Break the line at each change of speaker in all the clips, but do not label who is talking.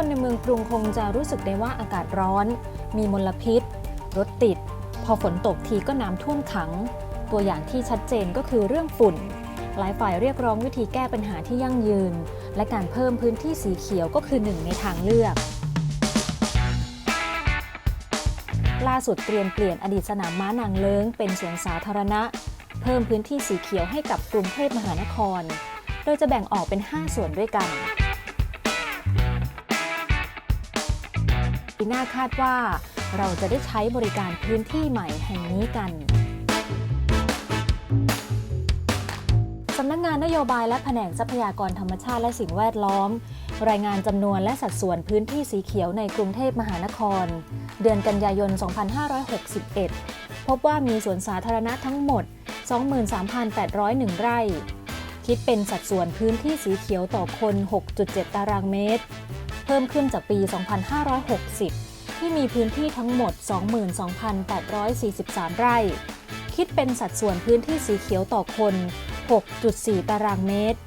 คนในเมืองกรุงคงจะรู้สึกได้ว่าอากาศร้อน มีมลพิษ รถติด พอฝนตกทีก็น้ำท่วมขัง ตัวอย่างที่ชัดเจนก็คือเรื่องฝุ่น หลายฝ่ายเรียกร้องวิธีแก้ปัญหาที่ยั่งยืน และการเพิ่มพื้นที่สีเขียวก็คือหนึ่งในทางเลือกล่าสุดเตรียมเปลี่ยนอดีตสนามม้านางเลิ้งเป็นสวนสาธารณะ เพิ่มพื้นที่สีเขียวให้กับกรุงเทพมหานคร โดยจะแบ่งออกเป็น 5 ส่วนด้วยกัน ปีหน้าคาดว่า เราจะได้ใช้บริการพื้นที่ใหม่แห่งนี้กันสำนักงงานนโยบายและแผนกทรัพยากรธรรมชาติและสิ่งแวดล้อม รายงานจำนวนและสัดส่วนพื้นที่สีเขียวในกรุงเทพมหานคร เดือนกันยายน 2561 พบว่ามีสวนสาธารณะทั้งหมด 23,801 ไร่ คิดเป็นสัดส่วนพื้นที่สีเขียวต่อคน 6.7 ตารางเมตร พิ่มขึ้นจากปี 2560 ที่มีพื้นที่ทั้งหมด 22,843 ไร่ คิดเป็นสัดส่วนพื้นที่สีเขียวต่อคน 6.4 ตารางเมตร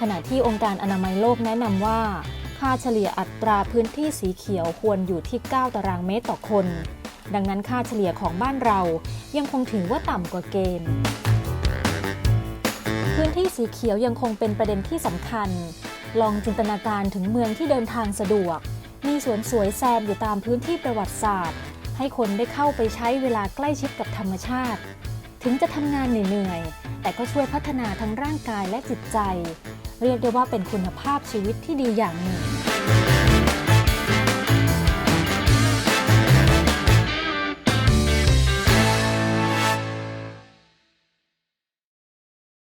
ขณะที่องค์การอนามัยโลกแนะนำว่า ค่าเฉลี่ยอัตราพื้นที่สีเขียวควรอยู่ที่ 9 ตารางเมตรต่อคน ดังนั้นค่าเฉลี่ยของบ้านเรายังคงถือว่าต่ำกว่าเกณฑ์พื้นที่สีเขียวยังคงเป็นประเด็นที่สำคัญ ลองจินตนาการถึงเมืองที่เดินทางสะดวก มีสวนสวยแซมอยู่ตามพื้นที่ประวัติศาสตร์ ให้คนได้เข้าไปใช้เวลาใกล้ชิดกับธรรมชาติ ถึงจะทำงานเหนื่อยๆ แต่ก็ช่วยพัฒนาทั้งร่างกายและจิตใจ เรียกได้ว่าเป็นคุณภาพชีวิตที่ดีอย่างหนึ่ง